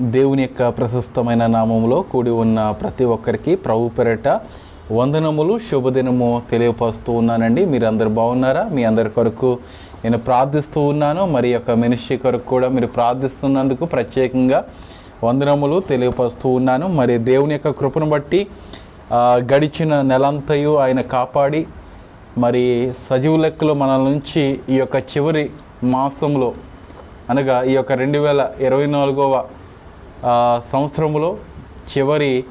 దేవుని యొక్క ప్రశస్తమైన నామములో కూడి ఉన్న ప్రతి ఒక్కరికి ప్రభు పెరట వందనములు శుభదినము తెలియపరుస్తూ ఉన్నానండి. మీరు అందరు బాగున్నారా? మీ అందరి కొరకు నేను ప్రార్థిస్తూ ఉన్నాను. మరి యొక్క మినిస్ట్రీ కొరకు కూడా మీరు ప్రార్థిస్తున్నందుకు ప్రత్యేకంగా వందనములు తెలియపరుస్తూ ఉన్నాను. మరి దేవుని యొక్క కృపను బట్టి గడిచిన నెలంతయు ఆయన కాపాడి మరి సజీవ లెక్కలో మన నుంచి ఈ యొక్క చివరి మాసంలో అనగా ఈ యొక్క రెండు వేల ఇరవై నాలుగవ సంవత్సరంలో చివరి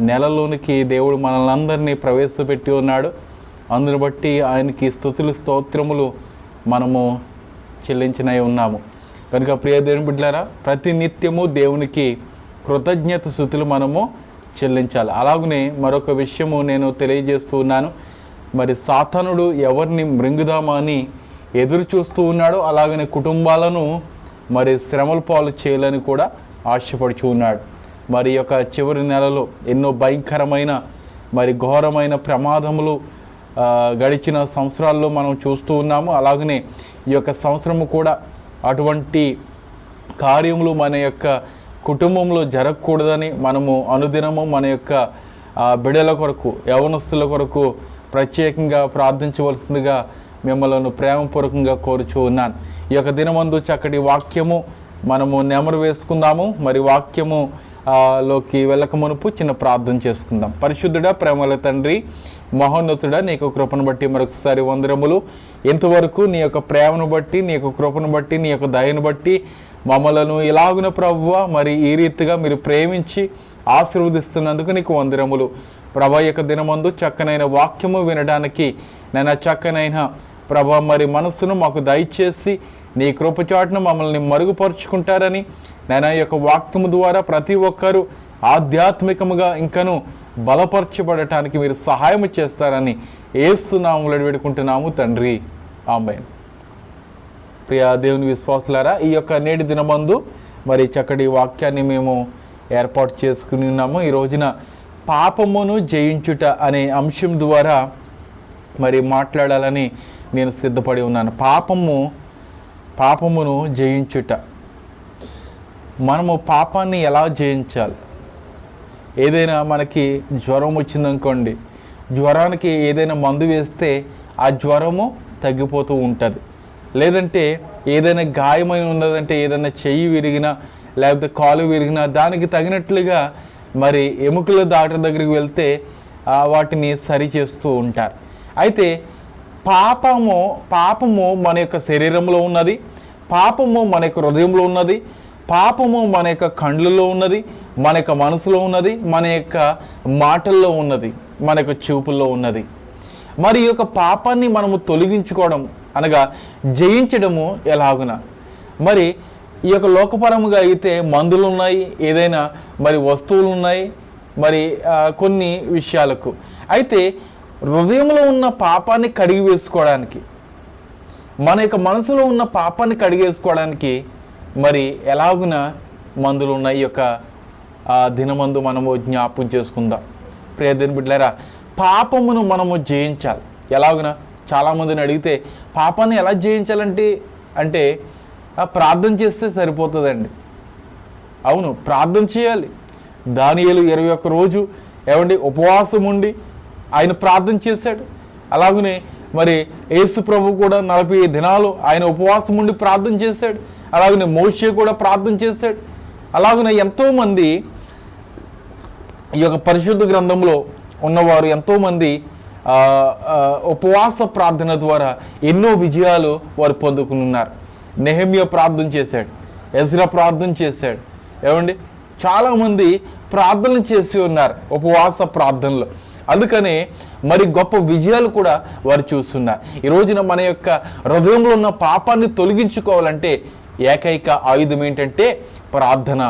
నెలలోనికి దేవుడు మనల్ని అందరినీ ప్రవేశపెట్టి ఉన్నాడు. అందును బట్టి ఆయనకి స్థుతులు స్తోత్రములు మనము చెల్లించినవి ఉన్నాము. కనుక ప్రియ దేవుని బిడ్డారా ప్రతి నిత్యము దేవునికి కృతజ్ఞత స్థుతులు మనము చెల్లించాలి. అలాగనే మరొక విషయము నేను తెలియజేస్తూ ఉన్నాను. మరి సాతనుడు ఎవరిని మృంగుదామా అని ఎదురు చూస్తూ ఉన్నాడో అలాగనే కుటుంబాలను మరి శ్రమల పాలు చేయాలని కూడా ఆశపడుచు ఉన్నాడు. మరి యొక్క చివరి నెలలో ఎన్నో భయంకరమైన మరి ఘోరమైన ప్రమాదములు గడిచిన సంవత్సరాల్లో మనం చూస్తూ ఉన్నాము. అలాగనే ఈ యొక్క సంవత్సరము కూడా అటువంటి కార్యములు మన యొక్క కుటుంబంలో జరగకూడదని మనము అనుదినము మన యొక్క బిడల కొరకు యవనస్తుల కొరకు ప్రత్యేకంగా ప్రార్థించవలసిందిగా మిమ్మల్ని ప్రేమపూర్వకంగా కోరుచూ ఉన్నాను. ఈ యొక్క దినమందు చక్కటి వాక్యము మనము నెమరు వేసుకుందాము మరి వాక్యము లోకి వెళ్ళక మునుపు చిన్న ప్రార్థన చేసుకుందాం. పరిశుద్ధుడా ప్రేమల తండ్రి మహోన్నతుడా నీ యొక్క కృపను బట్టి మరొకసారి వందరములు. ఇంతవరకు నీ యొక్క ప్రేమను బట్టి నీ యొక్క కృపను బట్టి నీ యొక్క దయను బట్టి మమ్మలను ఇలాగున ప్రభువ మరి ఈ రీతిగా మీరు ప్రేమించి ఆశీర్వదిస్తున్నందుకు నీకు వందరములు. ప్రభ యొక్క దినమందు చక్కనైన వాక్యము వినడానికి నేను చక్కనైన ప్రభ మరి మనస్సును మాకు దయచేసి నీ కృపచాటును మమ్మల్ని మరుగుపరుచుకుంటారని నేను ఈ యొక్క వాక్యము ద్వారా ప్రతి ఒక్కరూ ఆధ్యాత్మికముగా ఇంకను బలపరచబడటానికి మీరు సహాయం చేస్తారని ఏసునాములు వేడుకుంటున్నాము తండ్రి. ఆమె ప్రియా దేవుని విశ్వాసులారా ఈ యొక్క నేటి దినమందు మరి చక్కటి వాక్యాన్ని మేము ఏర్పాటు చేసుకుని ఉన్నాము. ఈ రోజున పాపమును జయించుట అనే అంశం ద్వారా మరి మాట్లాడాలని నేను సిద్ధపడి ఉన్నాను. పాపము పాపమును జయించుట. మనము పాపాన్ని ఎలా జయించాలి? ఏదైనా మనకి జ్వరం వచ్చిందనుకోండి జ్వరానికి ఏదైనా మందు వేస్తే ఆ జ్వరము తగ్గిపోతూ ఉంటుంది. లేదంటే ఏదైనా గాయమైన ఉన్నదంటే ఏదైనా చెయ్యి విరిగినా లేకపోతే కాలు విరిగినా దానికి తగినట్లుగా మరి ఎముకల డాక్టర్ దగ్గరికి వెళ్తే వాటిని సరి చేస్తూ ఉంటారు. అయితే పాపము పాపము మన యొక్క శరీరంలో ఉన్నది. పాపము మన యొక్క హృదయంలో ఉన్నది. పాపము మన యొక్క కండ్లలో ఉన్నది. మన యొక్క మనసులో ఉన్నది. మన యొక్క మాటల్లో ఉన్నది. మన యొక్క చూపుల్లో ఉన్నది. మరి యొక్క పాపాన్ని మనము తొలగించుకోవడం అనగా జయించడము ఎలాగున? మరి ఈ యొక్క లోకపరముగా అయితే మందులు ఉన్నాయి ఏదైనా మరి వస్తువులు ఉన్నాయి మరి కొన్ని విషయాలకు. అయితే హృదయంలో ఉన్న పాపాన్ని కడిగి వేసుకోవడానికి మన యొక్క మనసులో ఉన్న పాపాన్ని కడిగేసుకోవడానికి మరి ఎలాగున మందులు ఉన్నాయి? ఈ యొక్క దినమందు మనము జ్ఞాపకం చేసుకుందాం. ప్రియదిన బిడ్డలారా పాపమును మనము జయించాలి. ఎలాగున? చాలామందిని అడిగితే పాపాన్ని ఎలా జయించాలంటే? అంటే ప్రార్థన చేస్తే సరిపోతుందండి. అవును ప్రార్థన చేయాలి. దానియలు ఇరవై ఒక్క రోజు ఏమండి ఉపవాసం ఉండి ఆయన ప్రార్థన చేశాడు. అలాగనే మరి యేసు ప్రభు కూడా నలభై దినాలు ఆయన ఉపవాసం ఉండి ప్రార్థన చేశాడు. అలాగనే మోషే కూడా ప్రార్థన చేశాడు. అలాగనే ఎంతోమంది ఈ యొక్క పరిశుద్ధ గ్రంథంలో ఉన్నవారు ఎంతోమంది ఉపవాస ప్రార్థన ద్వారా ఎన్నో విజయాలు వారు పొందుకున్నారు నెహమ్య ప్రార్థన చేశాడు ఎజ్రా ప్రార్థన చేశాడు. ఏమండి? చాలామంది ప్రార్థనలు చేసి ఉన్నారు ఉపవాస ప్రార్థనలు. అందుకనే మరి గొప్ప విజయాలు కూడా వారు చూస్తున్నారు. ఈ రోజున మన యొక్క హృదయంలో ఉన్న పాపాన్ని తొలగించుకోవాలంటే ఏకైక ఆయుధం ఏంటంటే ప్రార్థన.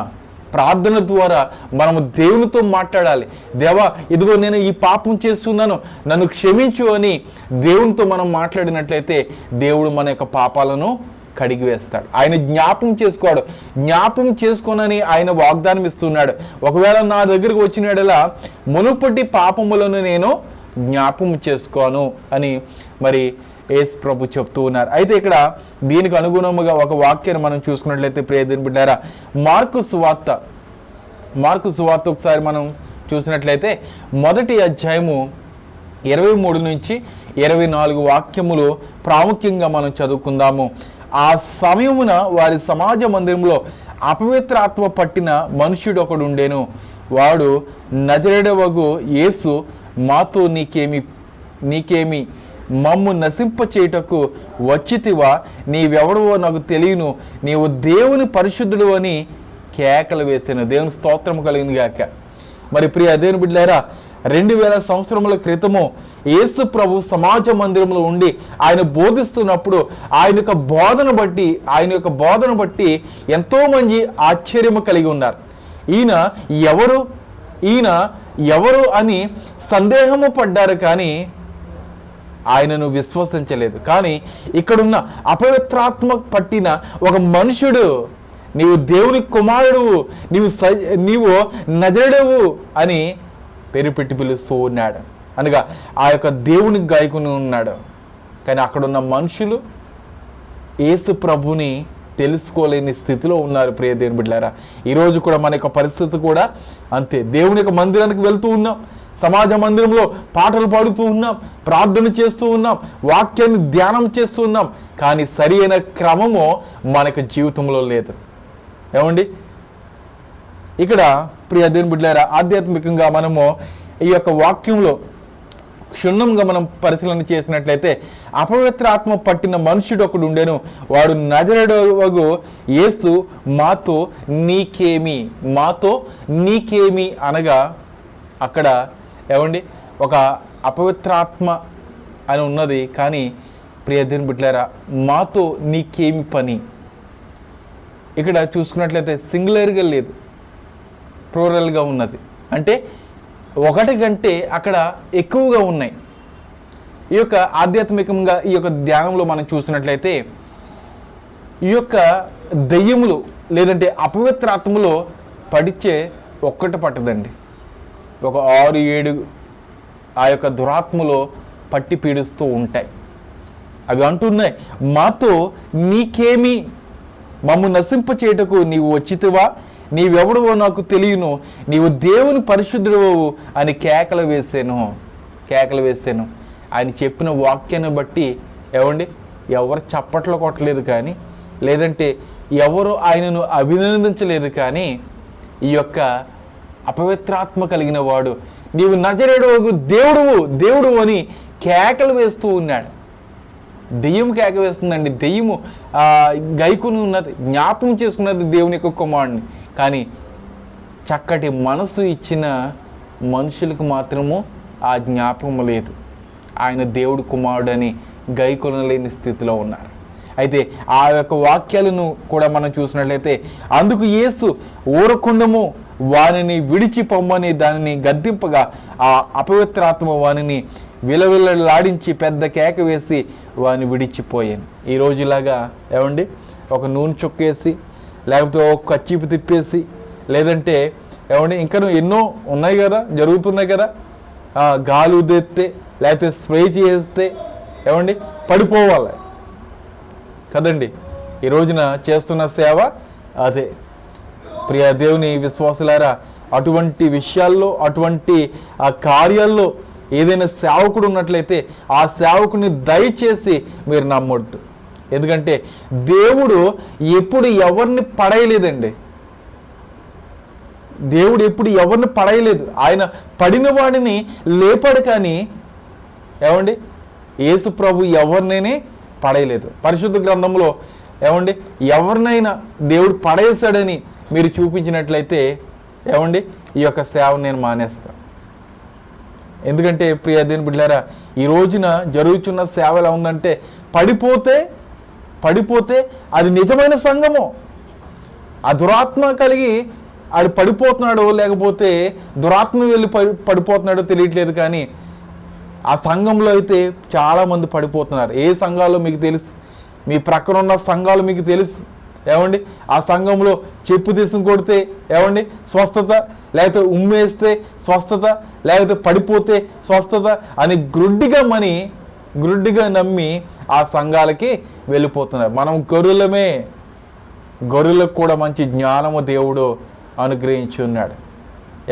ప్రార్థన ద్వారా మనము దేవునితో మాట్లాడాలి. దేవా ఇదిగో నేను ఈ పాపం చేస్తున్నాను నన్ను క్షమించు అని దేవునితో మనం మాట్లాడినట్లయితే దేవుడు మన యొక్క పాపాలను కడిగి వేస్తాడు. ఆయన జ్ఞాపం చేసుకోడు. జ్ఞాపం చేసుకోనని ఆయన వాగ్దానం ఇస్తున్నాడు. ఒకవేళ నా దగ్గరకు వచ్చినడలా మునుపటి పాపములను నేను జ్ఞాపం చేసుకోను అని మరి ఏసు ప్రభు చెప్తూ ఉన్నారు. అయితే ఇక్కడ దీనికి అనుగుణముగా ఒక వాక్యాన్ని మనం చూసుకున్నట్లయితే ప్రియదిని బిడ్డారా మార్కు సువార్త. మార్కు సువార్త ఒకసారి మనం చూసినట్లయితే మొదటి అధ్యాయము ఇరవై మూడు నుంచి ఇరవై నాలుగు వాక్యములు ప్రాముఖ్యంగా మనం చదువుకుందాము. ఆ సమయమున వారి సమాజ మందిరంలో అపవిత్రాత్మ పట్టిన మనుష్యుడు ఒకడు ఉండేను. వాడు నజరేడవగు యేసు మాతో నీకేమి నీకేమి మమ్ము నశింప చేయుటకు వచ్చితివా? నీవెవడవో నాకు తెలియను. నీవు దేవుని పరిశుద్ధుడు అని కేకలు వేసాను. దేవుని స్తోత్రం కలిగింది గాక మరి ప్రియ దేవుని బిడ్డారా రెండు వేల సంవత్సరముల క్రితము యేసు ప్రభు సమాజ మందిరంలో ఉండి ఆయన బోధిస్తున్నప్పుడు ఆయన యొక్క బోధన బట్టి ఆయన యొక్క బోధన బట్టి ఎంతోమంది ఆశ్చర్యము కలిగి ఉన్నారు. ఈయన ఎవరు? ఈయన ఎవరు అని సందేహము పడ్డారు కానీ ఆయనను విశ్వసించలేదు. కానీ ఇక్కడున్న అపవిత్రాత్మ పట్టిన ఒక మనుషుడు నీవు దేవుని కుమారుడు నీవు స నీవు నజరుడవు అని పేరు పెట్టి పిలుస్తూ ఉన్నాడు. అనగా ఆ యొక్క దేవుని గాయకుని ఉన్నాడు. కానీ అక్కడున్న మనుషులు యేసు ప్రభుని తెలుసుకోలేని స్థితిలో ఉన్నారు ప్రియ దేవుని బిడ్డారా ఈరోజు కూడా మన యొక్క పరిస్థితి కూడా అంతే. దేవుని యొక్క మందిరానికి వెళ్తూ ఉన్నాం. సమాజ మందిరంలో పాటలు పాడుతూ ఉన్నాం. ప్రార్థన చేస్తూ ఉన్నాం. వాక్యాన్ని ధ్యానం చేస్తూ ఉన్నాం. కానీ సరి అయిన క్రమము మనకు జీవితంలో లేదు. ఏమండి? ఇక్కడ ప్రియ దేవుని బిడ్డారా ఆధ్యాత్మికంగా మనము ఈ యొక్క వాక్యంలో క్షుణ్ణంగా మనం పరిశీలన చేసినట్లయితే అపవిత్ర ఆత్మ పట్టిన మనుషుడు ఒకడు ఉండేను. వాడు నజరడవగు యేసు మాతో నీకేమి మాతో నీకేమి అనగా అక్కడ ఏమండి? ఒక అపవిత్రాత్మ అని ఉన్నది. కానీ ప్రియ దేవుని బిడ్డలారా మాతో నీకేమి పని? ఇక్కడ చూసుకున్నట్లయితే సింగులర్గా లేదు. ప్రోరల్గా ఉన్నది. అంటే ఒకటి కంటే అక్కడ ఎక్కువగా ఉన్నాయి. ఈ యొక్క ఆధ్యాత్మికంగా ఈ యొక్క ధ్యానంలో మనం చూసినట్లయితే ఈ యొక్క దెయ్యములు లేదంటే అపవిత్రాత్మలో పడిచే ఒక్కటి పట్టదండి. ఒక ఆరు ఏడు ఆ యొక్క దురాత్మలో పట్టి పీడిస్తూ ఉంటాయి. అవి అంటున్నాయి మాతో నీకేమి? మమ్ము నశింప చేయుటకు నీవు వచ్చితివా? నీవెవడవో నాకు తెలియను? నీవు దేవుని పరిశుద్ధుడు అని కేకలు వేసాను. కేకలు వేసాను. ఆయన చెప్పిన వాక్యాన్ని బట్టి ఏమండి? ఎవరు చప్పట్లు కొట్టలేదు కానీ లేదంటే ఎవరు ఆయనను అభినందించలేదు కానీ ఈ యొక్క అపవిత్రాత్మ కలిగిన వాడు నీవు నజరేడు దేవుడువు దేవుడు అని కేకలు వేస్తూ ఉన్నాడు. దెయ్యం కేక వేస్తుందండి. దెయ్యము గైకుని ఉన్నది జ్ఞాపం చేసుకున్నది దేవుని యొక్క కుమారుడిని కానీ చక్కటి మనసు ఇచ్చిన మనుషులకు మాత్రము ఆ జ్ఞాపకం లేదు. ఆయన దేవుడు కుమారుడు అని గైకొనలేని స్థితిలో ఉన్నారు. అయితే ఆ యొక్క వాక్యాలను కూడా మనం చూసినట్లయితే అందుకు యేసు ఊరకుండము వానిని విడిచి పొమ్మని దానిని గద్దింపగా ఆ అపవిత్రాత్మ వానిని విలవిలలాడించి పెద్ద కేక వేసి వాని విడిచిపోయాను. ఈ రోజులాగా ఏమండి? ఒక నూనె చుక్కేసి లేకపోతే ఒక చీపు తిప్పేసి లేదంటే ఏమండి ఇంకా ఎన్నో ఉన్నాయి కదా జరుగుతున్నాయి కదా. గాలి ఉదెత్తే లేకపోతే స్ప్రే చేస్తే ఏమండి పడిపోవాలి. కదండి ఈ రోజున చేస్తున్న సేవ అదే. ప్రియ దేవుని విశ్వాసులారా అటువంటి విషయాల్లో అటువంటి ఆ కార్యాల్లో ఏదైనా సేవకుడు ఉన్నట్లయితే ఆ సేవకుని దయచేసి మీరు నమ్మొద్దు. ఎందుకంటే దేవుడు ఎప్పుడు ఎవరిని పడేయలేదండి. దేవుడు ఎప్పుడు ఎవరిని పడేయలేదు. ఆయన పడిన వాడిని లేపాడు కానీ ఏమండి? యేసు ప్రభు ఎవరినైనా పడేయలేదు. పరిశుద్ధ గ్రంథంలో ఏమండి? ఎవరినైనా దేవుడు పడేశాడని మీరు చూపించినట్లయితే ఏమండి? ఈ యొక్క సేవ నేను మానేస్తాను ఎందుకంటే ప్రియ దేని బిడ్డారా ఈ రోజున జరుగుతున్న సేవ ఎలా ఉందంటే పడిపోతే పడిపోతే అది నిజమైన సంఘము. ఆ దురాత్మ కలిగి ఆడు పడిపోతున్నాడో లేకపోతే దురాత్మ వెళ్ళి పడి పడిపోతున్నాడో తెలియట్లేదు కానీ ఆ సంఘంలో అయితే చాలామంది పడిపోతున్నారు. ఏ సంఘాల్లో మీకు తెలుసు? మీ ప్రక్కన ఉన్న సంఘాలు మీకు తెలుసు. ఏమండి? ఆ సంఘంలో చెప్పు తీసుకుని కొడితే ఏమండి? స్వస్థత లేకపోతే ఉమ్మేస్తే స్వస్థత లేకపోతే పడిపోతే స్వస్థత అని గ్రుడ్డిగా మని గురుడిగా నమ్మి ఆ సంఘాలకి వెళ్ళిపోతున్నారు. మనం గొర్రెలమే. గొర్రెలకు కూడా మంచి జ్ఞానము దేవుడు అనుగ్రహించి ఉన్నాడు.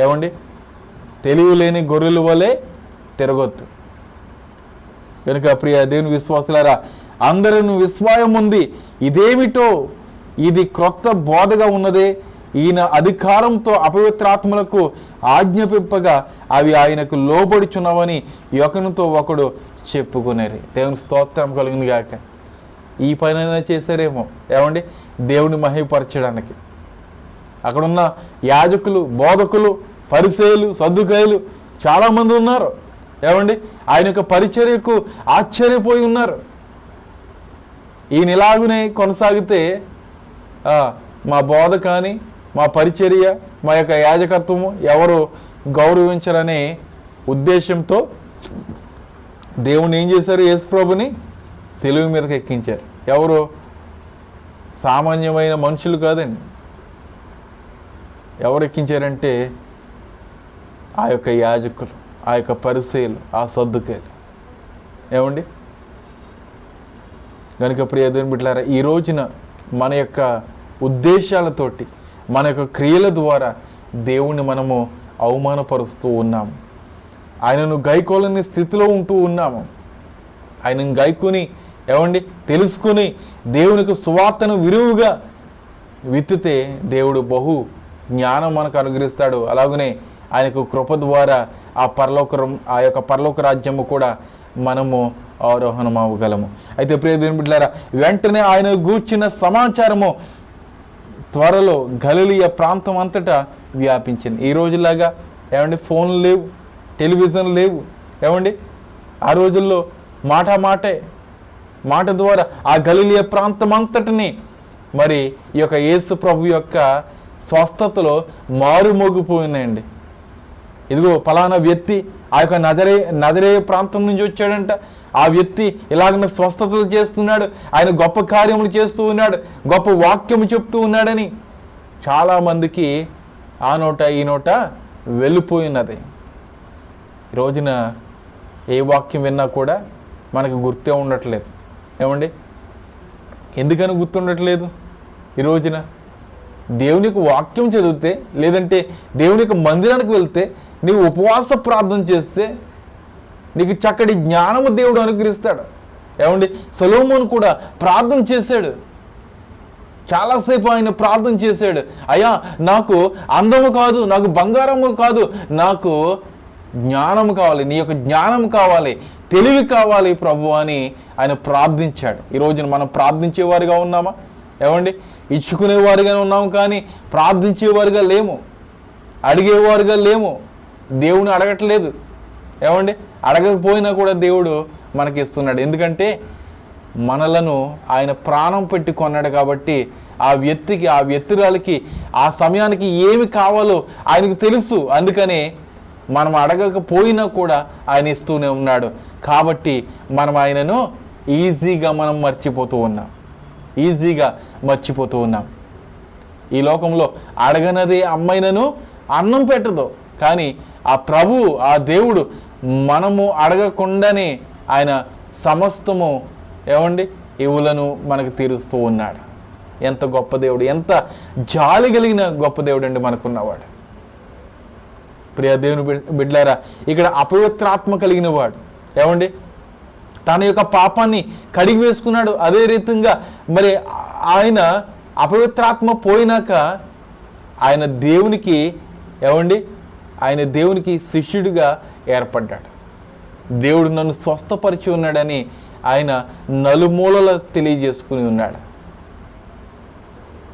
ఏమండి? తెలివి లేని గొర్రెల వలె తిరగొద్దు. కనుక ప్రియ దేవుని విశ్వాసులారా అందరూ విశ్వాయం ఉంది. ఇదేమిటో? ఇది క్రొత్త బోధగా ఉన్నదే. ఈయన అధికారంతో అపవిత్రాత్మలకు ఆజ్ఞాపింపగా అవి ఆయనకు లోబడుచున్నవని ఒకనితో ఒకడు చెప్పుకునేది దేవుని స్తోత్రం కలిగింది గాక. ఈ పనైనా చేశారేమో. ఏమండి? దేవుని మహిపరచడానికి అక్కడున్న యాజకులు బోధకులు పరిసేలు సర్దుకాయలు చాలామంది ఉన్నారు. ఏమండి? ఆయన యొక్క పరిచర్యకు ఆశ్చర్యపోయి ఉన్నారు. ఈయన ఇలాగునే కొనసాగితే మా బోధ కానీ మా పరిచర్య మా యొక్క యాజకత్వము ఎవరు గౌరవించరనే ఉద్దేశంతో దేవుని ఏం చేశారు? యేసుప్రభుని సెలువు మీదకి ఎక్కించారు. ఎవరు? సామాన్యమైన మనుషులు కాదండి. ఎవరు ఎక్కించారంటే ఆ యొక్క యాజకులు ఆ యొక్క పరిశీలు ఆ సర్దుకేలు ఏమండి? కనుక ప్రియదేవుని బిట్లారా ఈ రోజున మన యొక్క ఉద్దేశాలతోటి మన యొక్క క్రియల ద్వారా దేవుణ్ణి మనము అవమానపరుస్తూ ఉన్నాము. ఆయనను గైకోలని స్థితిలో ఉంటూ ఉన్నాము. ఆయనను గైకుని ఏమండి? తెలుసుకుని దేవునికి సువార్తను విరువుగా విత్తితే దేవుడు బహు జ్ఞానం మనకు అనుగ్రహిస్తాడు. అలాగనే ఆయనకు కృప ద్వారా ఆ పరలోక ఆ యొక్క పరలోక రాజ్యము కూడా మనము ఆరోహణం అవ్వగలము అయితే ప్రియ దేవుని బిడ్డలారా వెంటనే ఆయన గూర్చిన సమాచారము త్వరలో గలిలియ ప్రాంతం అంతటా వ్యాపించింది. ఈ రోజులాగా ఏమండి ఫోన్లు లేవు టెలివిజన్ లేవు. ఏమండి ఆ రోజుల్లో మాట మాటే మాట ద్వారా ఆ గలిలియ ప్రాంతం అంతటిని మరి ఈ యొక్క యేసు ప్రభు యొక్క స్వస్థతలో మారుమోగిపోయినాయండి. ఇదిగో ఫలానా వ్యక్తి ఆ యొక్క నజరే నజరే ప్రాంతం నుంచి వచ్చాడంట. ఆ వ్యక్తి ఇలాగ స్వస్థతలు చేస్తున్నాడు ఆయన గొప్ప కార్యములు చేస్తూ ఉన్నాడు గొప్ప వాక్యము చెప్తూ ఉన్నాడని చాలామందికి ఆ నోట ఈ నోట వెళ్ళిపోయినది. ఈ రోజున ఏ వాక్యం విన్నా కూడా మనకు గుర్తే ఉండట్లేదు. ఏమండి? ఎందుకని గుర్తుండట్లేదు? ఈ రోజున దేవునికి వాక్యం చదివితే లేదంటే దేవుని మందిరానికి వెళ్తే నీవు ఉపవాస ప్రార్థన చేస్తే నీకు చక్కటి జ్ఞానము దేవుడు అనుగ్రహిస్తాడు. ఏమండి? సొలోమోన్ కూడా ప్రార్థన చేశాడు. చాలాసేపు ఆయన ప్రార్థన చేశాడు. అయ్యా నాకు అందము కాదు నాకు బంగారము కాదు నాకు జ్ఞానం కావాలి నీ యొక్క జ్ఞానం కావాలి తెలివి కావాలి ప్రభు అని ఆయన ప్రార్థించాడు. ఈ రోజున మనం ప్రార్థించేవారుగా ఉన్నామా? ఏమండి? ఇచ్చుకునేవారుగానే ఉన్నాము కానీ ప్రార్థించేవారుగా లేము. అడిగేవారుగా లేము. దేవుని అడగట్లేదు. ఏమండి? అడగకపోయినా కూడా దేవుడు మనకి ఇస్తున్నాడు ఎందుకంటే మనలను ఆయన ప్రాణం పెట్టి కొన్నాడు కాబట్టి ఆ వ్యక్తికి ఆ వ్యక్తురాలకి ఆ సమయానికి ఏమి కావాలో ఆయనకు తెలుసు. అందుకనే మనం అడగకపోయినా కూడా ఆయన ఇస్తూనే ఉన్నాడు. కాబట్టి మనం ఆయనను ఈజీగా మనం మర్చిపోతూ ఉన్నాం. ఈజీగా మర్చిపోతూ ఉన్నాం. ఈ లోకంలో అడగనది అమ్మైనను అన్నం పెట్టదు. కానీ ఆ ప్రభు ఆ దేవుడు మనము అడగకుండానే ఆయన సమస్తము ఏమండి? ఇవులను మనకు తీరుస్తూ ఉన్నాడు. ఎంత గొప్ప దేవుడు ఎంత జాలి కలిగిన గొప్ప దేవుడు అండి మనకున్నవాడు. ప్రియ దేవుని బిడ్- బిడ్లారా ఇక్కడ అపవిత్రాత్మ కలిగిన వాడు. ఏమండి? తన యొక్క పాపాన్ని కడిగి వేసుకున్నాడు. అదే రీతిగా మరి ఆయన అపవిత్రాత్మ పోయినాక ఆయన దేవునికి ఏమండి? ఆయన దేవునికి శిష్యుడిగా ఏర్పడ్డాడు. దేవుడు నన్ను స్వస్థపరిచి ఉన్నాడని ఆయన నలుమూలల తెలియజేసుకుని ఉన్నాడు.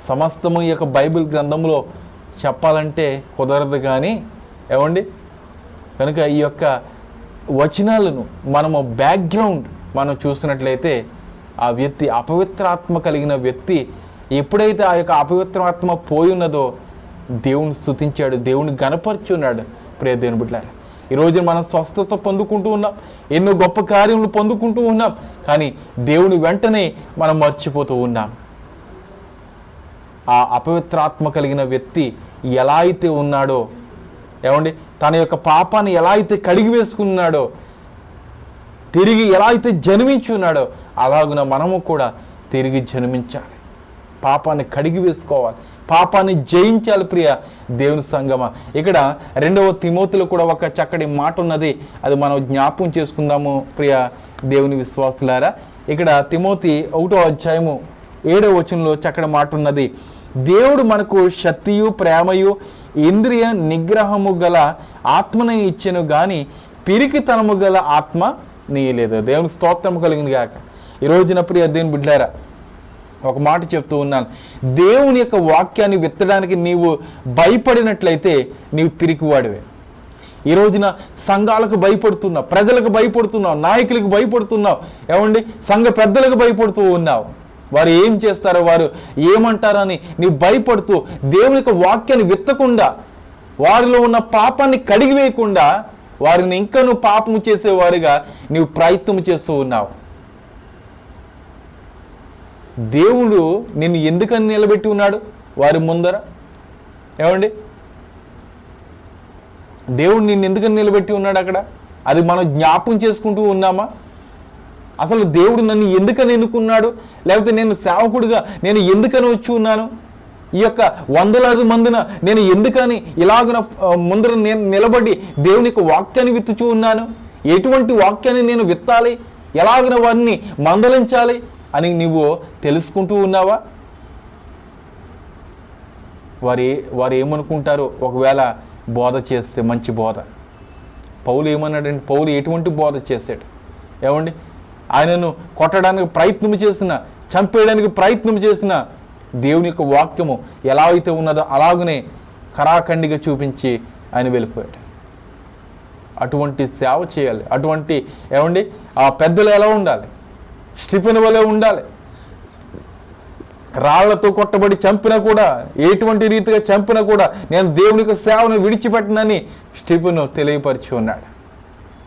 సమస్తము ఈ యొక్క బైబిల్ గ్రంథంలో చెప్పాలంటే కుదరదు కానీ ఏమండి? కనుక ఈ యొక్క వచనాలను మనము బ్యాక్గ్రౌండ్ మనం చూసినట్లయితే ఆ వ్యక్తి అపవిత్రాత్మ కలిగిన వ్యక్తి ఎప్పుడైతే ఆ యొక్క అపవిత్రాత్మ పోయి ఉన్నదో దేవుని స్థుతించాడు దేవుని గనపరిచి ఉన్నాడు ప్రియ దేవుని బిడ్డారు ఈరోజు మనం స్వస్థత పొందుకుంటూ ఉన్నాం ఎన్నో గొప్ప కార్యములు పొందుకుంటూ ఉన్నాం కానీ దేవుని వెంటనే మనం మర్చిపోతూ ఉన్నాం. ఆ అపవిత్రాత్మ కలిగిన వ్యక్తి ఎలా అయితే ఉన్నాడో ఏమండి తన యొక్క పాపాన్ని ఎలా అయితే కడిగి వేసుకున్నాడో తిరిగి ఎలా అయితే జన్మించి ఉన్నాడో అలాగున మనము కూడా తిరిగి జన్మించాలి. పాపాన్ని కడిగి వేసుకోవాలి. పాపాన్ని జయించాలి ప్రియ దేవుని సంగమ. ఇక్కడ రెండవ తిమోతిలో కూడా ఒక చక్కటి మాట ఉన్నది. అది మనం జ్ఞాపం చేసుకుందాము ప్రియ దేవుని విశ్వాసులారా. ఇక్కడ తిమోతి ఒకటో అధ్యాయము ఏడవ వచనంలో చక్కటి మాట ఉన్నది. దేవుడు మనకు శక్తియు ప్రేమయు ఇంద్రియ నిగ్రహము గల ఆత్మని ఇచ్చెను కానీ పిరికితనము గల ఆత్మ నీయలేదు. దేవుని స్తోత్రము కలిగింది కాక ఈ రోజున ప్రియ దేవుని బిడ్డారా ఒక మాట చెప్తూ ఉన్నాను. దేవుని యొక్క వాక్యాన్ని విత్తడానికి నీవు భయపడినట్లయితే నీవు పిరికివాడివే. ఈ రోజున సంఘాలకు భయపడుతున్నావు ప్రజలకు భయపడుతున్నావు నాయకులకు భయపడుతున్నావు. ఏమండి? సంఘ పెద్దలకు భయపడుతూ ఉన్నావు. వారు ఏం చేస్తారో వారు ఏమంటారని నీవు భయపడుతూ దేవుని యొక్క వాక్యాన్ని విత్తకుండా వారిలో ఉన్న పాపాన్ని కడిగివేయకుండా వారిని ఇంకా నువ్వు పాపము చేసేవారుగా నీవు ప్రయత్నం చేస్తూ ఉన్నావు. దేవుడు నిన్ను ఎందుకని నిలబెట్టి ఉన్నాడు? వారి ముందర. ఏమండి? దేవుడు నిన్ను ఎందుకని నిలబెట్టి ఉన్నాడు అక్కడ? అది మనం జ్ఞాపం చేసుకుంటూ ఉన్నామా? అసలు దేవుడు నన్ను ఎందుకని ఎన్నుకున్నాడు? లేకపోతే నేను సేవకుడిగా నేను ఎందుకని వచ్చి ఉన్నాను? ఈ యొక్క వందలాది మందిన నేను ఎందుకని ఇలాగున ముందర నేను నిలబడి దేవుని యొక్క వాక్యాన్ని విత్తుచూ ఉన్నాను? ఎటువంటి వాక్యాన్ని నేను విత్తాలి? ఎలాగన వారిని మందలించాలి? అని నువ్వు తెలుసుకుంటూ ఉన్నావా? వారి వారు ఏమనుకుంటారు ఒకవేళ బోధ చేస్తే మంచి బోధ. పౌలు ఏమన్నాడంటే పౌలు ఎటువంటి బోధ చేశాడు? ఏమండి? ఆయనను కొట్టడానికి ప్రయత్నం చేసిన చంపేయడానికి ప్రయత్నం చేసిన దేవుని యొక్క వాక్యము ఎలా అయితే ఉన్నదో అలాగనే కరాఖండిగా చూపించి ఆయన వెళ్ళిపోయాడు. అటువంటి సేవ చేయాలి. అటువంటి ఏమండి? ఆ పెద్దలు ఎలా ఉండాలి? స్టిఫెన్ వలె ఉండాలి. రాళ్ళతో కొట్టబడి చంపినా కూడా ఎటువంటి రీతిగా చంపినా కూడా నేను దేవునికి సేవను విడిచిపెట్టనని స్టిఫెన్ తెలియపరిచి ఉన్నాడు.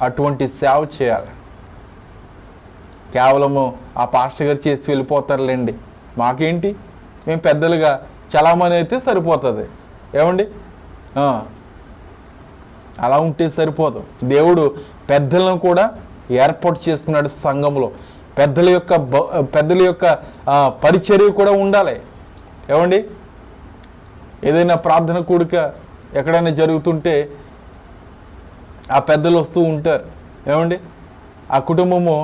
అటువంటి సేవ చేయాలి. కేవలము ఆ పాస్టర్ గారు చేసి వెళ్ళిపోతారులేండి. మాకేంటి? మేము పెద్దలుగా చలామణి అయితే సరిపోతుంది. ఏమండి? అలా ఉంటే సరిపోదు. దేవుడు పెద్దలను కూడా ఏర్పాటు చేసుకున్నాడు సంఘంలో. పెద్దల యొక్క పెద్దల యొక్క పరిచర్య కూడా ఉండాలి. ఏమండి? ఏదైనా ప్రార్థన కూడిక ఎక్కడైనా జరుగుతుంటే ఆ పెద్దలు వస్తూ ఉంటారు. ఏమండి? ఆ కుటుంబము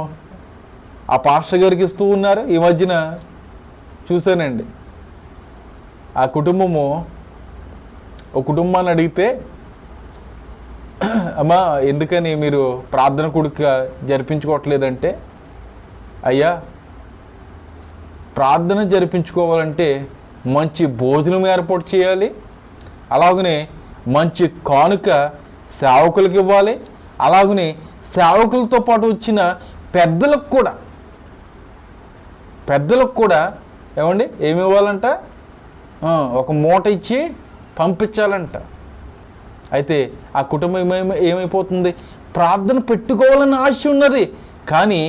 ఆ పాస్టర్ గారికి ఇస్తూ ఉన్నారు. ఈ మధ్యన చూశానండి. ఆ కుటుంబము ఒక కుటుంబాన్ని అడిగితే అమ్మా ఎందుకని మీరు ప్రార్థన కొడుక జరిపించుకోవట్లేదంటే అయ్యా ప్రార్థన జరిపించుకోవాలంటే మంచి భోజనం ఏర్పాటు చేయాలి. అలాగనే మంచి కానుక సేవకులకు ఇవ్వాలి. అలాగనే సేవకులతో పాటు వచ్చిన పెద్దలకు కూడా పెద్దలకు కూడా ఏమండి? ఏమి ఇవ్వాలంట? ఒక మూట ఇచ్చి పంపించాలంట. అయితే ఆ కుటుంబం ఏమై ఏమైపోతుంది? ప్రార్థన పెట్టుకోవాలని ఆశ ఉన్నది. కానీ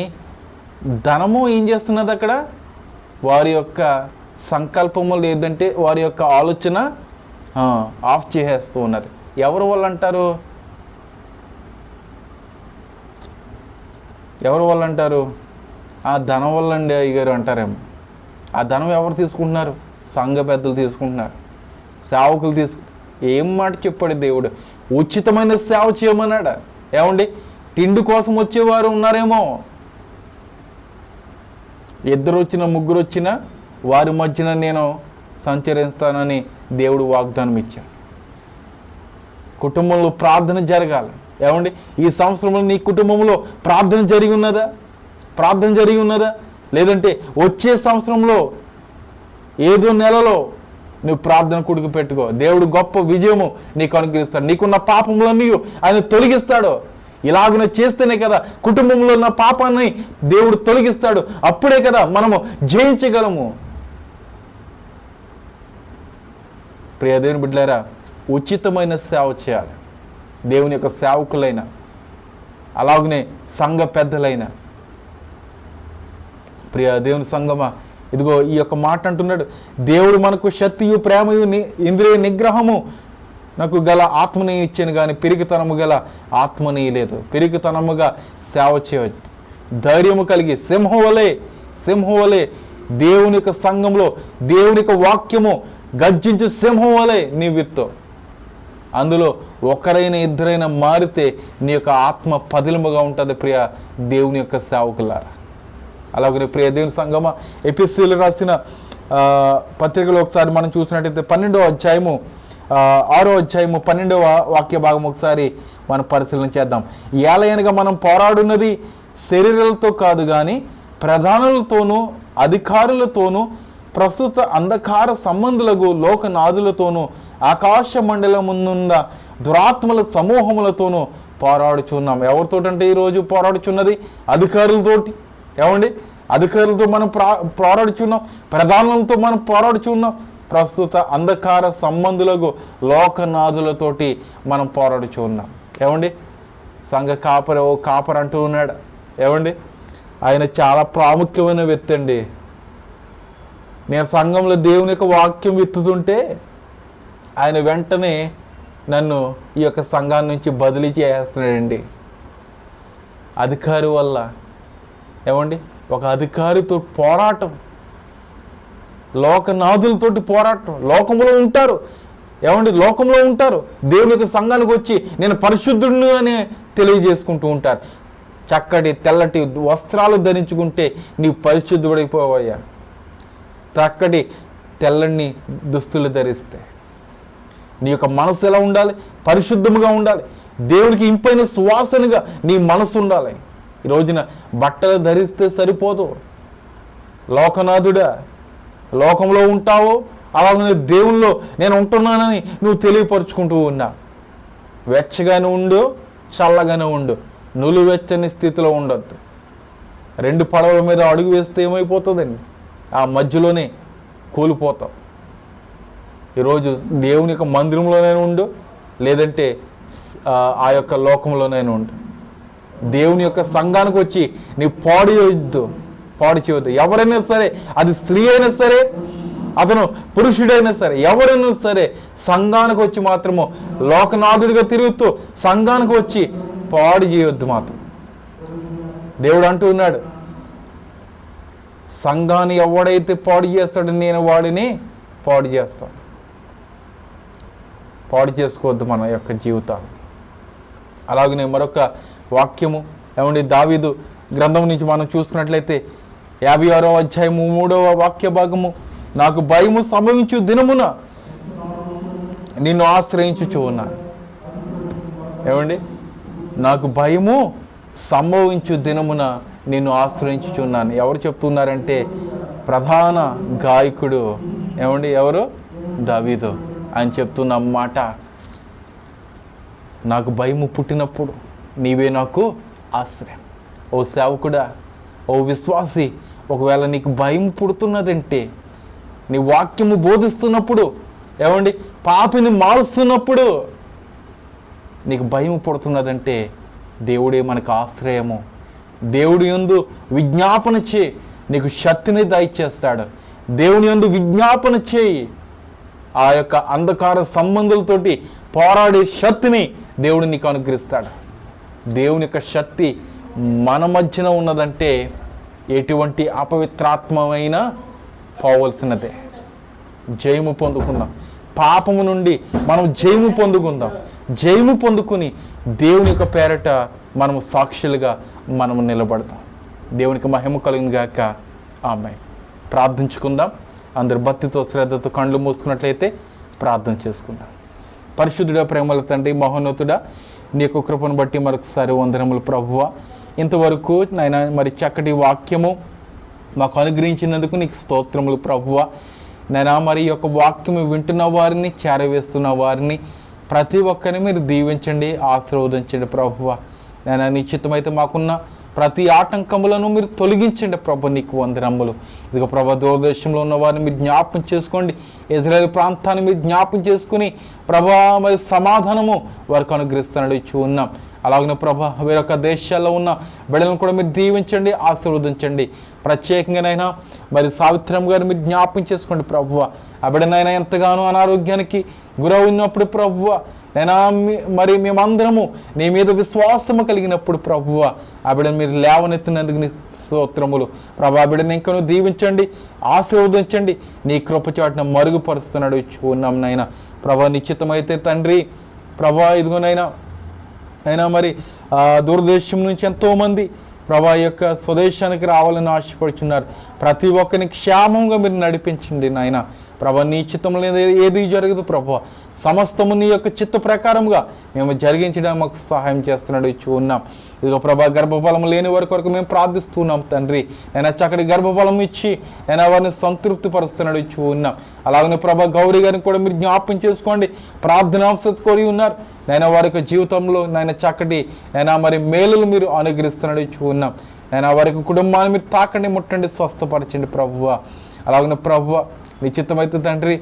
ధనము ఏం చేస్తున్నది అక్కడ? వారి యొక్క సంకల్పము లేదంటే వారి యొక్క ఆలోచన ఆఫ్ చేసేస్తూ ఉన్నది. ఎవరు వాళ్ళు అంటారు? ఎవరు వాళ్ళు అంటారు? ఆ ధనం వల్ల అండి అయ్యగారు అంటారేమో. ఆ ధనం ఎవరు తీసుకుంటున్నారు? సంఘ పెద్దలు తీసుకుంటున్నారు. సేవకులు తీసుకు ఏం మాట చెప్పాడు దేవుడు? ఉచితమైన సేవ చేయమన్నాడా? ఏమండి? తిండి కోసం వచ్చేవారు ఉన్నారేమో. ఇద్దరు వచ్చిన ముగ్గురు వచ్చిన వారి మధ్యన నేను సంచరిస్తానని దేవుడు వాగ్దానం ఇచ్చాడు కుటుంబంలో ప్రార్థన జరగాలి. ఏమండి? ఈ సంవత్సరంలో నీ కుటుంబంలో ప్రార్థన జరిగి ఉన్నదా? ప్రార్థన జరిగి ఉన్నదా? లేదంటే వచ్చే సంవత్సరంలో ఏదో నెలలో నువ్వు ప్రార్థన కొడుకు పెట్టుకో. దేవుడు గొప్ప విజయము నీకు అనుగ్రహిస్తాడు. నీకున్న పాపములన్నీ ఆయన తొలగిస్తాడు. ఇలాగున చేస్తేనే కదా కుటుంబంలో ఉన్న పాపాన్ని దేవుడు తొలగిస్తాడు. అప్పుడే కదా మనము జయించగలము. ప్రియ దేవుని బిడ్డలారా ఉచితమైన సేవ చేయాలి. దేవుని యొక్క సేవకులైన అలాగనే సంఘ పెద్దలైన. ప్రియ దేవుని సంగమా ఇదిగో ఈ యొక్క మాట అంటున్నాడు దేవుడు మనకు శక్తియు ప్రేమయు ఇంద్రియ నిగ్రహము నాకు గల ఆత్మని ఇచ్చాను కానీ పిరికితనము గల ఆత్మని లేదు. పిరికితనముగా సేవ చేయవచ్చు ధైర్యము కలిగి సింహవలే సింహవలే దేవుని యొక్క సంఘంలో దేవుని యొక్క వాక్యము గర్జించు సింహం వలె నీ విత్తు అందులో ఒకరైనా ఇద్దరైనా మారితే నీ యొక్క ఆత్మ పదిలముగా ఉంటుంది ప్రియ దేవుని యొక్క సేవకులారా. అలాగే ప్రియ దేవుని సంగమ ఎపిస్సీలు రాసిన పత్రికలో ఒకసారి మనం చూసినట్టయితే పన్నెండో అధ్యాయము ఆరో అధ్యాయము పన్నెండవ వాక్య భాగం ఒకసారి మనం పరిశీలన చేద్దాం. ఏలయనగా మనం పోరాడున్నది శరీరాలతో కాదు కానీ ప్రధానులతోనూ అధికారులతోనూ ప్రస్తుత అంధకార సంబంధులకు లోకనాథులతోనూ ఆకాశ మండలమునున్న దురాత్మల సమూహములతోనూ పోరాడుచున్నాం. ఎవరితోటంటే ఈరోజు పోరాడుచున్నది? అధికారులతోటి. ఏమండి? అధికారులతో మనం ప్రా పోరాడుచున్నాం. ప్రధానులతో మనం పోరాడుచున్నాం. ప్రస్తుత అంధకార సంబంధులకు లోకనాథులతోటి మనం పోరాడుచున్నాం ఏమండి? సంఘ కాపర ఓ కాపర్ అంటూ ఉన్నాడు. ఏమండి? ఆయన చాలా ప్రాముఖ్యమైన వ్యక్తి అండి. నేను సంఘంలో దేవుని యొక్క వాక్యం విత్తుతుంటే ఆయన వెంటనే నన్ను ఈ యొక్క సంఘాన్ని నుంచి బదిలీ చేస్తున్నాడండి. అధికారి వల్ల. ఏమండి? ఒక అధికారితో పోరాటం. లోకనాథులతోటి పోరాటం. లోకంలో ఉంటారు. ఏమండి? లోకంలో ఉంటారు. దేవుని యొక్క సంఘానికి వచ్చి నేను పరిశుద్ధుడిని అని తెలియజేసుకుంటూ ఉంటారు. చక్కటి తెల్లటి వస్త్రాలు ధరించుకుంటే నీవు పరిశుద్ధుడైపోవయ్యా. చక్కటి తెల్లని దుస్తులు ధరిస్తే. నీ యొక్క మనసు ఎలా ఉండాలి? పరిశుద్ధముగా ఉండాలి. దేవునికి ఇంపైన సువాసనగా నీ మనసు ఉండాలి. ఈ రోజున బట్టలు ధరిస్తే సరిపోదు. లోకనాథుడా లోకంలో ఉంటావో అలాగే దేవుల్లో నేను ఉంటున్నానని నువ్వు తెలియపరుచుకుంటూ ఉన్నా. వెచ్చగానే ఉండు చల్లగానే ఉండు. నులువెచ్చని స్థితిలో ఉండొద్దు. రెండు పడవల మీద అడుగు వేస్తే ఏమైపోతుందండి? ఆ మధ్యలోనే కూలిపోతాం ఈరోజు దేవుని యొక్క మందిరంలోనైనా ఉండు లేదంటే ఆ, యొక్క లోకంలోనైనా ఉండు. దేవుని యొక్క సంఘానికి వచ్చి నీ పాడు చేయొద్దు పాడు చేయొద్దు ఎవరైనా సరే అది స్త్రీ అయినా సరే అతను పురుషుడైనా సరే ఎవరైనా సరే సంఘానికి వచ్చి మాత్రము లోకనాథుడిగా తిరుగుతూ సంఘానికి వచ్చి పాడు చేయొద్దు మాత్రం. దేవుడు అంటూ ఉన్నాడు సంఘాన్ని ఎవడైతే పాడు చేస్తాడో నేను వాడిని పాడు చేస్తాను. పాడు చేసుకోవద్దు మన యొక్క జీవితాన్ని అలాగనే మరొక వాక్యము ఏమండి దావీదు గ్రంథం నుంచి మనం చూసుకున్నట్లయితే యాభై ఆరో అధ్యాయము మూడవ వాక్య భాగము. నాకు భయము సంభవించు దినమున నిన్ను ఆశ్రయించుచు ఉన్నాను. ఏమండి? నాకు భయము సంభవించు దినమున నిన్ను ఆశ్రయించుచున్నాను ఎవరు చెప్తున్నారంటే ప్రధాన గాయకుడు. ఏమండి? ఎవరు? దావీదు. ఆయన చెప్తున్న మాట. నాకు భయము పుట్టినప్పుడు నీవే నాకు ఆశ్రయం. ఓ సేవకుడా ఓ విశ్వాసి ఒకవేళ నీకు భయం పుడుతున్నదంటే నీ వాక్యము బోధిస్తున్నప్పుడు ఏమండి పాపిని మారుస్తున్నప్పుడు నీకు భయం పుడుతున్నదంటే దేవుడే మనకు ఆశ్రయము. దేవుడి యందు విజ్ఞాపన చేయి నీకు శక్తిని దయచేస్తాడు. దేవుని యందు విజ్ఞాపన చేయి. ఆ యొక్క అంధకార సంబంధులతోటి పోరాడే శక్తిని దేవుడు నీకు అనుగ్రహిస్తాడు. దేవుని యొక్క శక్తి మన మధ్యన ఉన్నదంటే ఎటువంటి అపవిత్రాత్మమైన పోవలసినదే. జయము పొందుకుందాం. పాపము నుండి మనం జయము పొందుకుందాం. జయము పొందుకుని దేవుని యొక్క పేరట మనము సాక్షులుగా మనము నిలబడతాం. దేవునికి మహిమ కలిగిన గాక. ఆమె ప్రార్థించుకుందాం. అందరు భక్తితో శ్రద్ధతో కళ్ళు మూసుకున్నట్లయితే ప్రార్థన చేసుకుందాం. పరిశుద్ధుడ ప్రేమల తండ్రి మహోన్నతుడా నీ యొక్క కృపను బట్టి మరొకసారి వందనములు ప్రభువ. ఇంతవరకు నాయన మరి చక్కటి వాక్యము మాకు అనుగ్రహించినందుకు నీకు స్తోత్రములు ప్రభువ. నేను మరి యొక్క వాక్యము వింటున్న వారిని చేరవేస్తున్న వారిని ప్రతి ఒక్కరిని మీరు దీవించండి ఆశీర్వదించండి ప్రభువ. నేను నిశ్చితమైతే మాకున్న ప్రతి ఆటంకములను మీరు తొలగించండి ప్రభు నీకు వందనమ్ములు ఇదిగో ప్రభా దూరదేశంలో ఉన్న వారిని మీరు జ్ఞాపం చేసుకోండి. ఇజ్రాయల్ ప్రాంతాన్ని మీరు జ్ఞాపం చేసుకుని ప్రభా మరి సమాధానము వారికి అనుగ్రహిస్తున్నాడు ఇచ్చి ఉన్నాం. అలాగనే ప్రభా వేరొక దేశాల్లో ఉన్న బిడ్డలను కూడా మీరు దీవించండి ఆశీర్వదించండి. ప్రత్యేకంగానైనా మరి సావిత్రం గారు మీరు జ్ఞాపం చేసుకోండి ప్రభువ ఆ బిడ్డనైనా ఎంతగానో అనారోగ్యానికి గురవున్నప్పుడు ప్రభువ నేనా మరి మేమందరము నీ మీద విశ్వాసము కలిగినప్పుడు ప్రభువ ఆ బిడ్డను మీరు లేవనెత్తినందుకు నీ స్తోత్రములు. ప్రభా బిడ్డను ఇంకను దీవించండి ఆశీర్వదించండి. నీ కృపచాటును మరుగుపరుస్తున్నాడు ఉన్నాం నాయన ప్రభా నిశ్చితమైతే తండ్రి ప్రభా ఇదిగోనైనా అయినా మరి దూరదేశం నుంచి ఎంతోమంది ప్రభా యొక్క స్వదేశానికి రావాలని ఆశపడుచున్నారు. ప్రతి ఒక్కరిని క్షేమంగా మీరు నడిపించండి నాయన. ప్రభా నీ చిత్తం లేదు ఏది జరగదు ప్రభా. సమస్తము నీ యొక్క చిత్త ప్రకారంగా మేము జరిగించడానికి మాకు సహాయం చేస్తున్నాడు ఇచ్చి ఉన్నాం. ఇదిగో ప్రభా గర్భఫలం లేని వారి కొరకు మేము ప్రార్థిస్తున్నాం తండ్రి. నేను చక్కటి గర్భఫలం ఇచ్చి నేను వారిని సంతృప్తి పరుస్తున్నాడు ఇచ్చి ఉన్నాం. అలాగనే ప్రభా గౌరీ గారిని కూడా మీరు జ్ఞాపం చేసుకోండి. ప్రార్థన కోరి ఉన్నారు. నేను వారి యొక్క జీవితంలో నేను చక్కటి నేను మరి మేలులు మీరు అనుగ్రహిస్తున్నాడు ఇచ్చి ఉన్నాం. నేను వారి కుటుంబాన్ని మీరు తాకండి ముట్టండి స్వస్థపరచండి ప్రభువ అలాగనే ప్రభువ నిశ్చితమైతే తండ్రి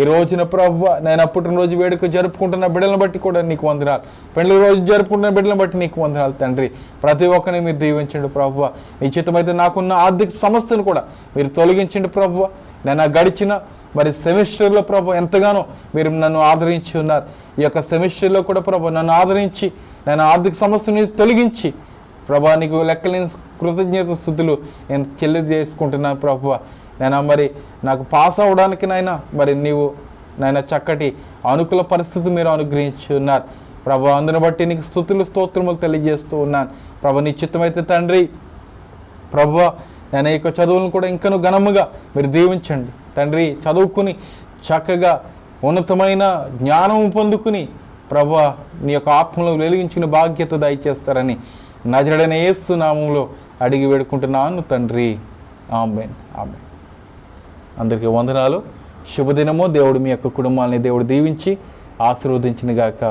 ఈ రోజున ప్రభువ నేను పుట్టినరోజు వేడుక జరుపుకుంటున్న బిడ్డలను బట్టి కూడా నీకు వందనాలు. పెండ్లి రోజు జరుపుకుంటున్న బిడ్డలను బట్టి నీకు వందనాలు తండ్రి. ప్రతి ఒక్కరిని మీరు దీవించండి ప్రభువ నిశ్చితమైతే నాకున్న ఆర్థిక సమస్యను కూడా మీరు తొలగించండి ప్రభువ నేను గడిచిన మరి సెమిస్టర్లో ప్రభు ఎంతగానో మీరు నన్ను ఆదరించి ఉన్నారు. ఈ యొక్క సెమిస్టర్లో కూడా ప్రభు నన్ను ఆదరించి నేను ఆర్థిక సమస్యని తొలగించి ప్రభా నీకు లెక్కలేని కృతజ్ఞత స్థుతులు నేను చెల్లి చేసుకుంటున్నాను ప్రభు. నేను మరి నాకు పాస్ అవ్వడానికి నాయన మరి నీవు నాయన చక్కటి అనుకూల పరిస్థితి మీరు అనుగ్రహించి ఉన్నారు. ప్రభు అందుని బట్టి నీకు స్థుతులు స్తోత్రములు తెలియజేస్తూ ఉన్నాను. ప్రభు నిశ్చితమైతే తండ్రి ప్రభు నేను యొక్క చదువులను కూడా ఇంకను ఘనముగా మీరు దీవించండి. తండ్రి చదువుకుని చక్కగా ఉన్నతమైన జ్ఞానం పొందుకుని ప్రభు నీ యొక్క ఆత్మలో వెలిగించిన బాధ్యత దయచేస్తారని నజరడనే యేసు నామంలో అడిగి వేడుకుంటున్నాను తండ్రి. ఆమెన్. ఆమెన్. అందరికీ వందనాలు. శుభదినము. దేవుడు మీ యొక్క కుటుంబాన్ని దేవుడు దీవించి ఆశీర్వదించిన గాక